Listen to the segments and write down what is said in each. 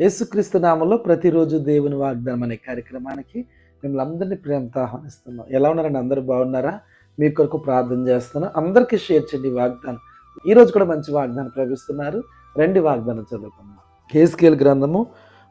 యేసుక్రీస్తు నామంలో ప్రతిరోజు దేవుని వాగ్దానం అనే కార్యక్రమానికి మిమ్మల్ని అందరినీ ప్రేమతో ఆహ్వానిస్తున్నాం. ఎలా ఉన్నారండి? అందరూ బాగున్నారా? మీ కొరకు ప్రార్థన చేస్తున్నాం. అందరికీ షేర్ చేయండి వాగ్దానం. ఈరోజు కూడా మంచి వాగ్దానం ప్రవేశిస్తున్నారు రెండు వాగ్దానం చదువుకున్నాం కేస్కేల్ గ్రంథము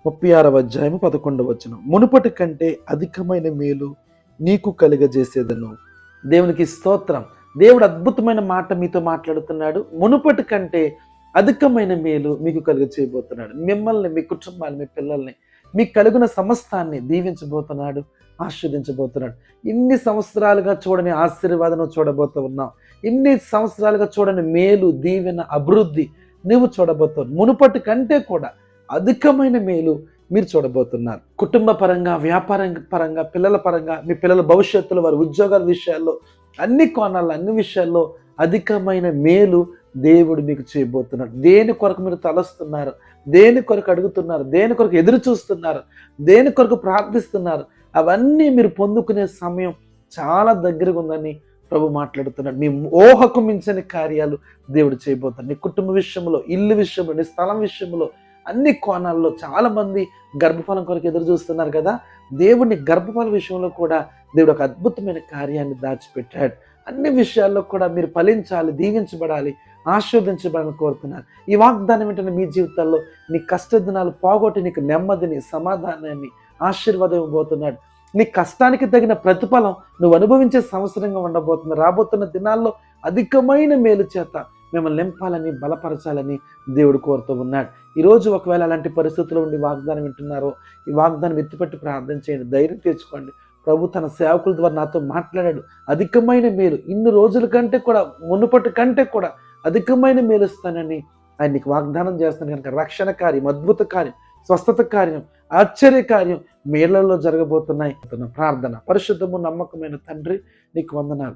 ముప్పై ఆరవ అధ్యాయము పదకొండవ వచ్చిన మునుపటి కంటే అధికమైన మేలు నీకు కలుగజేసేదను. దేవునికి స్తోత్రం. దేవుడు అద్భుతమైన మాట మీతో మాట్లాడుతున్నాడు. మునుపటి కంటే అధికమైన మేలు మీకు కలిగి చేయబోతున్నాడు. మిమ్మల్ని మీ కుటుంబాన్ని మీ పిల్లల్ని మీకు కలుగున సమస్తాన్ని దీవించబోతున్నాడు ఆస్వాదించబోతున్నాడు ఇన్ని సంవత్సరాలుగా చూడని ఆశీర్వాదం చూడబోతూ ఉన్నాం ఇన్ని సంవత్సరాలుగా చూడని మేలు దీవెన అభివృద్ధి నువ్వు చూడబోతున్నావు. మునుపటి కంటే కూడా అధికమైన మేలు మీరు చూడబోతున్నారు. కుటుంబ పరంగా వ్యాపార పరంగా పిల్లల పరంగా మీ పిల్లల భవిష్యత్తులో వారి ఉద్యోగాల విషయాల్లో అన్ని కోణాల్లో అన్ని విషయాల్లో అధికమైన మేలు దేవుడు మీకు చేయబోతున్నాడు. దేని కొరకు మీరు తలస్తున్నారు? దేని కొరకు అడుగుతున్నారు? దేని కొరకు ఎదురు చూస్తున్నారు? దేని కొరకు ప్రార్థిస్తున్నారు? అవన్నీ మీరు పొందుకునే సమయం చాలా దగ్గరగా ఉందని ప్రభు మాట్లాడుతున్నాడు. నీ ఊహకు మించని కార్యాలు దేవుడు చేయబోతున్నాడు. నీ కుటుంబ విషయంలో ఇల్లు విషయంలో నీ స్థలం విషయంలో అన్ని కోణాల్లో చాలా మంది గర్భఫలం కొరకు ఎదురు చూస్తున్నారు కదా? దేవుడిని గర్భఫల విషయంలో కూడా దేవుడు ఒక అద్భుతమైన కార్యాన్ని దాచిపెట్టాడు. అన్ని విషయాల్లో కూడా మీరు ఫలించాలి దీవించబడాలి. ఆస్వాదించబడాలని కోరుతున్నాను. ఈ వాగ్దానం ఏంటంటే మీ జీవితాల్లో నీ కష్టదినాలు పోగొట్టి నీకు నెమ్మదిని సమాధానాన్ని ఆశీర్వాదం ఇవ్వబోతున్నాడు నీ కష్టానికి తగిన ప్రతిఫలం నువ్వు అనుభవించే సంవత్సరంగా ఉండబోతుంది రాబోతున్న దినాల్లో అధికమైన మేలు చేత మిమ్మల్ని నింపాలని బలపరచాలని దేవుడు కోరుతూ ఉన్నాడు. ఈరోజు ఒకవేళ అలాంటి పరిస్థితుల్లో ఉండి వాగ్దానం వింటున్నారో ఈ వాగ్దానం ఎత్తిపెట్టి ప్రార్థన చేయండి. ధైర్యం తెచ్చుకోండి. ప్రభు తన సేవకుల ద్వారా నాతో మాట్లాడాడు. అధికమైన మేలు. ఇన్ని రోజుల కంటే కూడా మునుపటి కంటే కూడా అధికమైన మేలుస్తానని ఆయన నీకు వాగ్దానం చేస్తాను కనుక రక్షణ కార్యం అద్భుత కార్యం స్వస్థత కార్యం ఆశ్చర్య కార్యం మేళ్ళలో జరగబోతున్నాయి. ప్రార్థన పరిశుద్ధము నమ్మకమైన తండ్రి నీకు వందనాలు.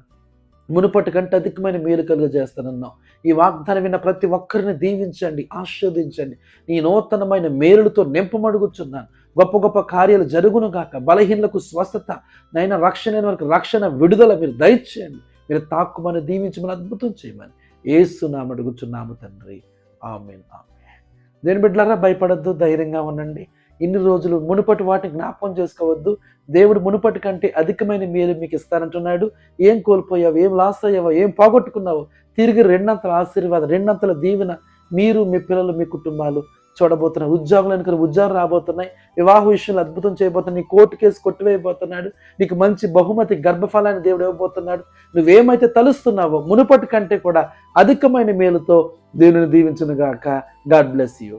మునుపటి కంటే అధికమైన మేలు కలుగజేస్తానన్నావు. ఈ వాగ్దానం విన్న ప్రతి ఒక్కరిని దీవించండి ఆస్వాదించండి నీ నూతనమైన మేలులతో నింపమడుగుచున్నాను. గొప్ప గొప్ప కార్యాలు జరుగును గాక. బలహీనలకు స్వస్థత నైనా రక్షణ వారికి వరకు రక్షణ విడుదల మీరు దయచేయండి. మీరు తాక్కుమని దీవించమని అద్భుతం చేయమని. ఏస్తున్నాము అడుగుచున్నాము తండ్రి. ఆమె ఆమె దేని బిడ్డలారా భయపడద్దు ధైర్యంగా ఉండండి. ఇన్ని రోజులు మునుపటి వాటిని జ్ఞాపకం చేసుకోవద్దు. దేవుడు మునుపటి కంటే అధికమైన మేలు మీకు ఇస్తానంటున్నాడు. ఏం కోల్పోయావు ఏం లాస్ అయ్యావో ఏం పోగొట్టుకున్నావు తిరిగి రెండంతల ఆశీర్వాదం రెండంతల దీవెన మీరు మీ పిల్లలు మీ కుటుంబాలు చూడబోతున్నాయి. ఉద్యోగంలో అనుకుని ఉద్యోగం రాబోతున్నాయి. వివాహ విషయంలో అద్భుతం చేయబోతున్నాయి. నీ కోర్టు కేసు కొట్టివేయబోతున్నాడు. నీకు మంచి బహుమతి గర్భఫలాన్ని దేవుడు ఇవ్వబోతున్నాడు. నువ్వేమైతే తలుస్తున్నావో మునుపటి కంటే కూడా అధికమైన మేలుతో దేవుని దీవించును గాక గాడ్ బ్లెస్ యూ.